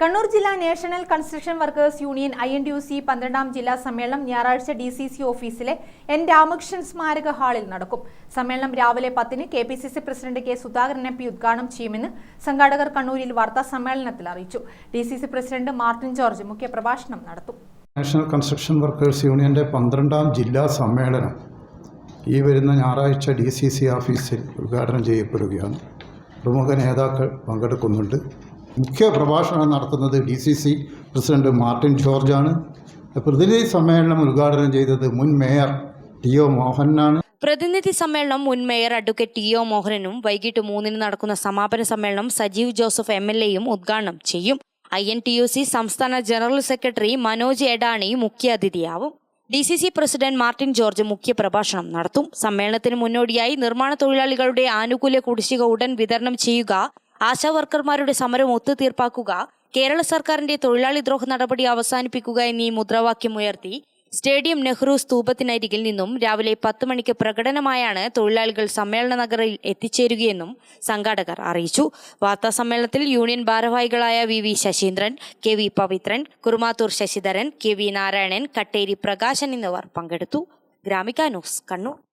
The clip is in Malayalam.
കണ്ണൂർ ജില്ലാ national construction workers union I N U C പന്ത്രണ്ടാം ജില്ലാ സമ്മേളനം ഞായറാഴ്ച ഡി സി സി ഓഫീസിലെ എൻ രാമകൃഷ്ണൻ സ്മാരക ഹാളിൽ നടക്കും. സമ്മേളനം രാവിലെ പത്തിന് K P C C president K Sudhakaran M P ഉദ്ഘാടനം ചെയ്യുമെന്ന് സംഘാടകർ കണ്ണൂരിൽ വാർത്താ സമ്മേളനത്തിൽ അറിയിച്ചു. D C C president Martin George മുഖ്യപ്രഭാഷണം നടത്തും. നാഷണൽ കൺസ്ട്രക്ഷൻ വർക്കേഴ്സ് യൂണിയന്റെ പന്ത്രണ്ടാം ജില്ലാ സമ്മേളനം ഈ വരുന്ന ഞായറാഴ്ച ഡി സി സി ഓഫീസിൽ ഉദ്ഘാടനം ചെയ്യപ്പെടുകയാണ്. പ്രമുഖ നേതാക്കൾ പങ്കെടുക്കുന്നുണ്ട്. മുഖ്യ പ്രഭാഷണം നടത്തുന്നത് D C C president Martin ജോർജാണ്. പ്രതിനിധി സമ്മേളനം ഉദ്ഘാടനം ചെയ്തത് മുൻ മേയർ ടി ഒ മോഹനാണ്. പ്രതിനിധി സമ്മേളനം മുൻ മേയർ അഡ്വക്കേറ്റ് ടി ഒ മോഹനനും വൈകിട്ട് മൂന്നിന് നടക്കുന്ന സമാപന സമ്മേളനം സജീവ് ജോസഫ് എം എൽ എയും ഉദ്ഘാടനം ചെയ്യും. I N T U C സംസ്ഥാന general secretary Manoj Edani മുഖ്യാതിഥിയാവും D C C president Martin George മുഖ്യ പ്രഭാഷണം നടത്തും. സമ്മേളനത്തിന് മുന്നോടിയായി നിർമ്മാണ തൊഴിലാളികളുടെ ആനുകൂല്യ കുടിശ്ശിക ഉടൻ വിതരണം ചെയ്യുക ആശാ വർക്കർമാരുടെ സമരം ഒത്തുതീർപ്പാക്കുക കേരള സർക്കാരിന്റെ തൊഴിലാളി ദ്രോഹ നടപടി അവസാനിപ്പിക്കുക എന്നീ മുദ്രാവാക്യം ഉയർത്തി സ്റ്റേഡിയം നെഹ്റു സ്തൂപത്തിനരികിൽ നിന്നും രാവിലെ പത്ത് മണിക്ക് പ്രകടനമായാണ് തൊഴിലാളികൾ സമ്മേളന നഗറിൽ എത്തിച്ചേരുകയെന്നും സംഘാടകർ അറിയിച്ചു. വാർത്താ സമ്മേളനത്തിൽ യൂണിയൻ ഭാരവാഹികളായ V V Sasheendran K V Pavithran Kurumathur Sasidharan K V Narayanan Katteri Prakashan എന്നിവർ പങ്കെടുത്തു. ഗ്രാമിക ന്യൂസ് കണ്ണൂർ.